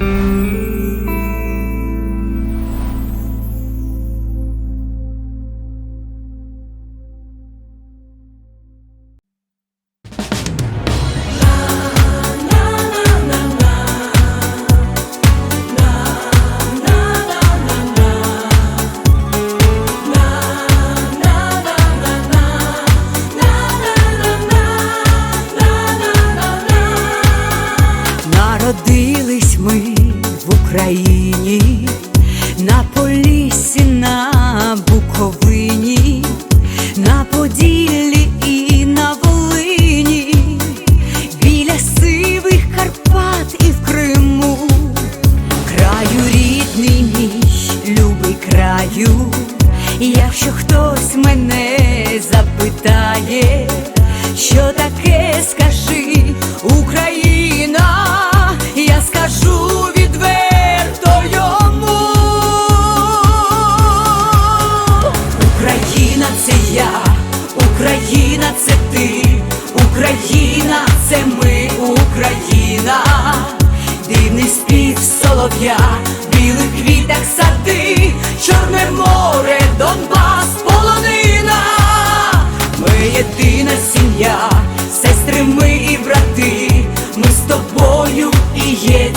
Mm-hmm. Краю, якщо хтось мене запитає, що таке скажи Україна, я скажу відверто йому. Україна це я, Україна це ти, Україна це ми, Україна, дивний спів солов'я,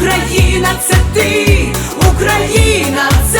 Україна це ти, Україна це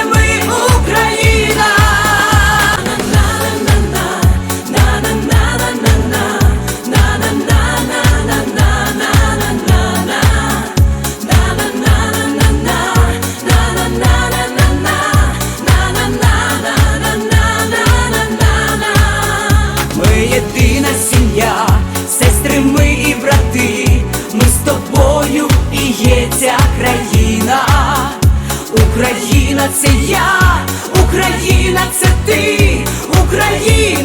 ти, Україна.